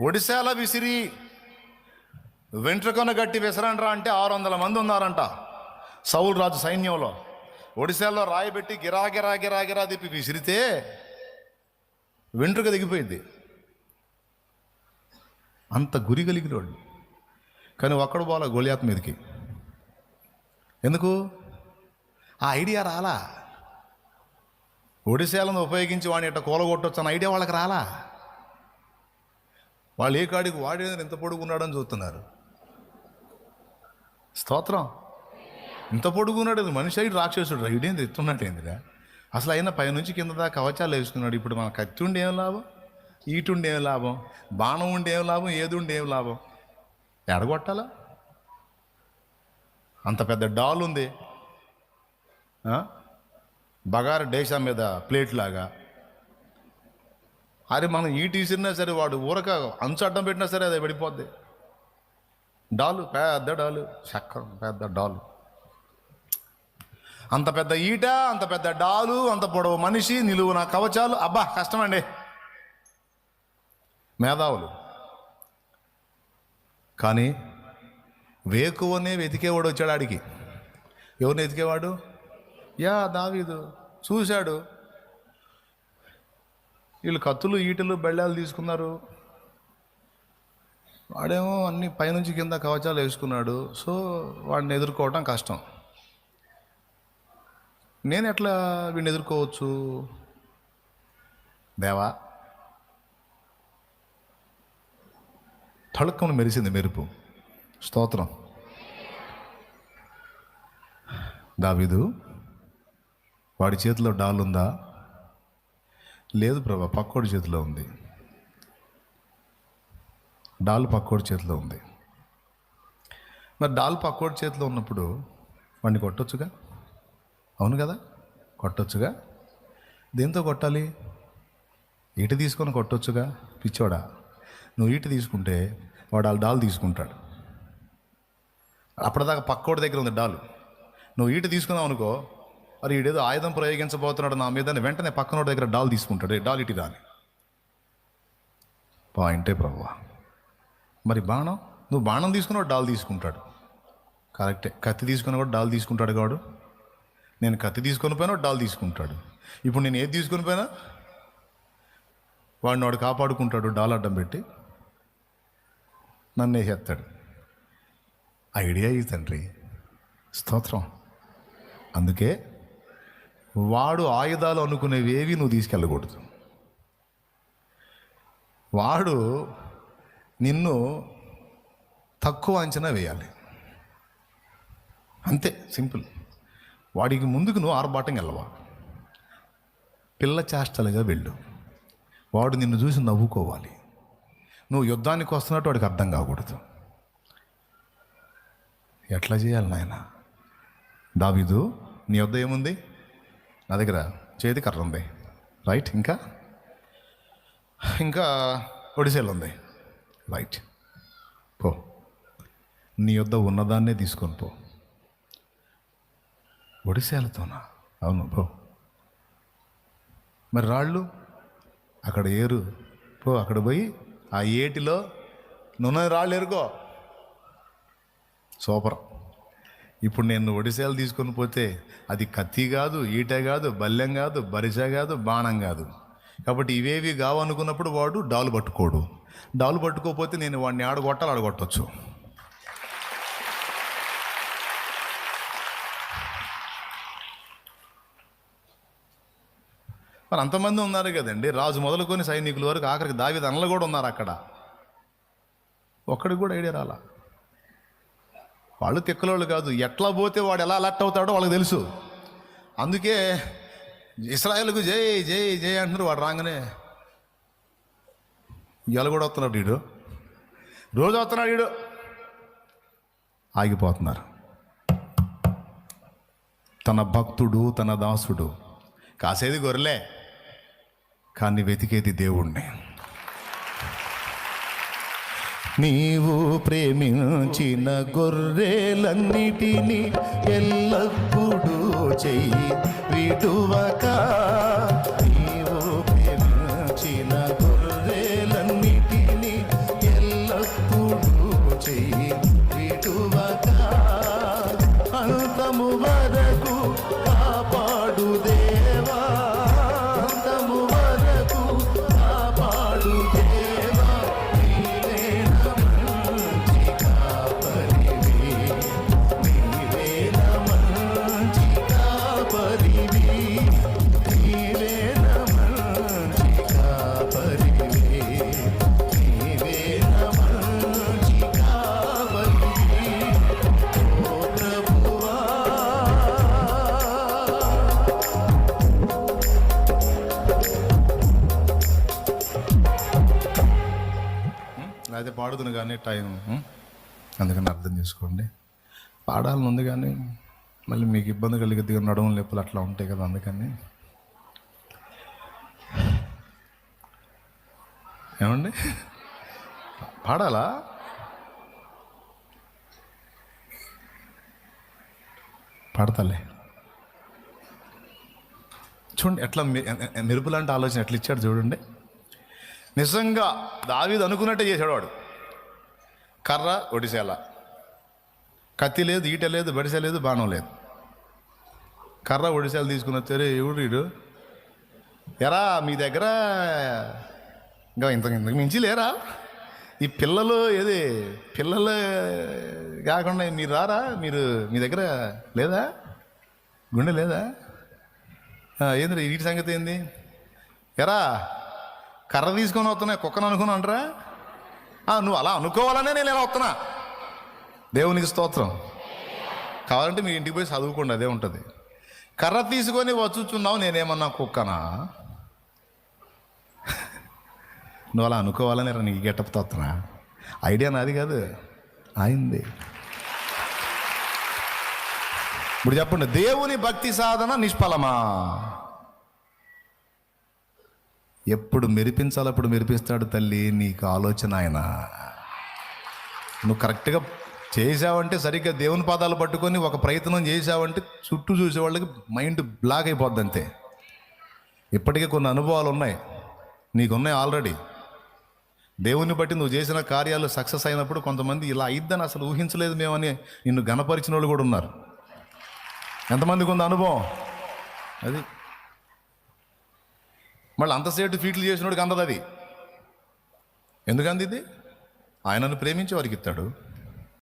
ఒడిశాల విసిరి వెంట్రుకను గట్టి విసరంట్రా అంటే ఆరు వందల మంది ఉన్నారంట సౌలు రాజు సైన్యంలో. ఒడిశాలో రాయబెట్టి గిరా గిరా గిరా గిరా తిప్పి విసిరితే వెంట్రుక దిగిపోయింది. అంత గురి కలిగిన వాళ్ళు కానీ ఒక్కడు పోలే గోలియాత్ మీదకి? ఎందుకు? ఆ ఐడియా రాలా? ఒడిశాలను ఉపయోగించి వాడిని ఇట్ట కూలగొట్టొచ్చు అన్న ఐడియా వాళ్ళకి రాలా? వాళ్ళు ఏ కాడికి వాడేది ఎంత పొడుగున్నాడని చూస్తున్నారు. స్తోత్రం. ఇంత పొడుగున్నాడు అది మనిషి అయితే రాక్షసుడు ఇడేంది ఎత్తున్నట్టు ఏందిరా? అసలు అయినా పైనుంచి కింద దాకా కవచాలు వేసుకున్నాడు. ఇప్పుడు మన కత్తి ఉండి ఏం లాభం? ఈటుండి ఏం లాభం? బాణం ఉండి ఏం లాభం? ఏది ఉండి ఏం లాభం? ఎడగొట్టాలా? అంత పెద్ద డాల్ ఉంది. బగారు డేషా మీద ప్లేట్ లాగా. అరే మనం ఈ తీసినా సరే వాడు ఊరక అంచు అడ్డం పెట్టినా సరే అది పడిపోద్ది. డాలు పెద్ద డాలు చక్రం పెద్ద డాలు. అంత పెద్ద ఈట అంత పెద్ద డాలు అంత పొడవు మనిషి నిలువున కవచాలు. అబ్బా కష్టమండి. మేధావులు. కానీ వేకువనే వెతికేవాడు వచ్చాడు ఆడికి. ఎవరిని వెతికేవాడు? యా దావీదు. చూశాడు. వీళ్ళు కత్తులు ఈటలు బెళ్ళాలు తీసుకున్నారు. వాడేమో అన్ని పైనుంచి కింద కవచాలు వేసుకున్నాడు. సో వాడిని ఎదుర్కోవటం కష్టం. నేను ఎట్లా వీడిని ఎదుర్కోవచ్చు? దేవా తళుక్కను మెరిసింది మెరుపు. స్తోత్రం. దావిదు వాడి చేతిలో డాల్ ఉందా లేదు ప్రభా పక్కోడి చేతిలో ఉంది. డాల్ పక్కోడి చేతిలో ఉంది. మరి డాల్ పక్కోడి చేతిలో ఉన్నప్పుడు వాడిని కొట్టొచ్చుగా? అవును కదా కొట్టొచ్చుగా? దేంతో కొట్టాలి? ఈట తీసుకొని కొట్టొచ్చుగా పిచ్చోడా? నువ్వు ఈట తీసుకుంటే వాడు ఆ డాల్ తీసుకుంటాడు. అప్పటిదాకా పక్కోడి దగ్గర ఉంది డాలు. నువ్వు ఈట తీసుకున్నావు అనుకో మరి ఈడేదో ఆయుధం ప్రయోగించబోతున్నాడు నా మీద వెంటనే పక్కనోడి దగ్గర డాల్ తీసుకుంటాడు. డాల్ ఇటు రాని. పాయింటే ప్రభు మరి బాణం? నువ్వు బాణం తీసుకున్నాడు డాల్ తీసుకుంటాడు. కరెక్టే. కత్తి తీసుకున్న కూడా డాల్ తీసుకుంటాడు కాడు. నేను కత్తి తీసుకొని పోయినా డాల్ తీసుకుంటాడు. ఇప్పుడు నేను ఏది తీసుకొని పోయినా వాడిని వాడు కాపాడుకుంటాడు డాల్ అడ్డం పెట్టి. నన్ను వేసేస్తాడు ఐడియా ఈ తండ్రి. స్తోత్రం. అందుకే వాడు ఆయుధాలు అనుకునేవేవి నువ్వు తీసుకెళ్ళకూడదు. వాడు నిన్ను తక్కువ అంచనా వేయాలి. అంతే సింపుల్. వాడికి ముందుకు నువ్వు ఆర్భాటం వెళ్ళవా? పిల్ల చేష్టలుగా వెళ్ళు. వాడు నిన్ను చూసి నవ్వుకోవాలి. నువ్వు యుద్ధానికి వస్తున్నట్టు వాడికి అర్థం కాకూడదు. ఎట్లా చేయాలి నాయన? దావిదు నీ వద్ద ఏముంది? నా దగ్గర చేతి కర్ర ఉంది. రైట్ ఇంకా? ఇంకా ఒడిసేలు ఉంది. రైట్ పో. నీ వద్ద ఉన్నదాన్నే తీసుకొని పో. ఒడిసేలతోనా అవును పో. మరి రాళ్ళు? అక్కడ ఏరు. పో అక్కడ పోయి ఆ ఏటిలో నూనె రాళ్ళు ఎరుకో సూపర్. ఇప్పుడు నేను ఒడిశాలు తీసుకొని పోతే అది కత్తి కాదు ఈట కాదు బల్లెం కాదు బరిస కాదు బాణం కాదు. కాబట్టి ఇవేవి కావనుకున్నప్పుడు వాడు డాలు పట్టుకోడు. డాలు పట్టుకోకపోతే నేను వాడిని ఆడగొట్టాలి ఆడగొట్టచ్చు. మరి అంతమంది ఉన్నారు కదండి. రాజు మొదలుకొని సైనికుల వరకు ఆఖరికి దావిదనలు కూడా ఉన్నారు అక్కడ. ఒక్కడికి కూడా ఐడియా రాలా? వాళ్ళు తిక్కలోళ్ళు కాదు. ఎట్లా పోతే వాడు ఎలా అలర్ట్ అవుతాడో వాళ్ళకి తెలుసు. అందుకే ఇస్రాయల్కు జై జై జై అంటున్నారు. వాడు రాగానే ఇవాళ కూడా వస్తున్నాడు వీడు. రోజు వస్తున్నాడు వీడు. ఆగిపోతున్నారు. తన భక్తుడు తన దాసుడు. కాసేది గొర్రెలే కానీ వెతికేది దేవుణ్ణి. నీవు ప్రేమించిన గొర్రెలన్నిటినీ ఎల్లప్పుడూ చెయ్యి విడువక. పాడుదును కానీ టైం అందుకని అర్థం చేసుకోండి. పాడాలని ఉంది కానీ మళ్ళీ మీకు ఇబ్బంది కలిగిద్దిగా నడవం లేపులు అట్లా ఉంటాయి కదా అందుకని. ఏమండి? పాడాలా? పాడతాలే. చూడండి ఎట్లా మె- మెరుపు లాంటి ఆలోచన ఎట్లా ఇచ్చాడు చూడండి. నిజంగా దావిది అనుకున్నట్టే చేశాడు వాడు. కర్ర ఒడిసేల. కత్తి లేదు ఈట లేదు బడిసె లేదు బాణం లేదు. కర్ర ఒడిసేలు తీసుకుని వచ్చారు ఎవడు ఎరా మీ దగ్గర ఇంకా ఇంత ఇంతకు మించి లేరా? ఈ పిల్లలు ఏది? పిల్లలు కాకుండా మీరు రారా? మీరు మీ దగ్గర లేదా? గుండె లేదా? ఆ, ఏంది వీటి సంగతి ఏంది? ఎరా కర్ర తీసుకొని వస్తున్నాయి కుక్కను అనుకుని అంటారా నువ్వు అలా అనుకోవాలనే నేను ఇలా వస్తున్నా. దేవునికి స్తోత్రం. కావాలంటే మీ ఇంటికి పోయి చదువుకోండి అదే ఉంటుంది. కర్ర తీసుకొని వచ్చుచున్నావు నేనేమన్నా కుక్కనా? నువ్వు అలా అనుకోవాలని రా నీకు గెటప్ తోస్తున్నా ఐడియా నాది కాదు. అయింది. ఇప్పుడు చెప్పండి దేవుని భక్తి సాధన నిష్ఫలమా? ఎప్పుడు మెరిపించాలి అప్పుడు మెరిపిస్తాడు తల్లి నీకు ఆలోచన ఆయన. నువ్వు కరెక్ట్గా చేసావంటే సరిగ్గా దేవుని పాదాలు పట్టుకొని ఒక ప్రయత్నం చేసావంటే చుట్టూ చూసే వాళ్ళకి మైండ్ బ్లాక్ అయిపోద్ది అంతే. ఇప్పటికే కొన్ని అనుభవాలు ఉన్నాయి. నీకున్నాయి ఆల్రెడీ దేవుని బట్టి నువ్వు చేసిన కార్యాలు సక్సెస్ అయినప్పుడు కొంతమంది ఇలా అయిద్దని అసలు ఊహించలేదు మేమని నిన్ను గణపరిచిన వాళ్ళు కూడా ఉన్నారు. ఎంతమందికి ఉంది అనుభవం? అది మళ్ళీ అంతసేపు ఫీట్లు చేసినోడికి అందదు అది. ఎందుకంది ఇది ఆయనను ప్రేమించి వారికి ఇస్తాడు.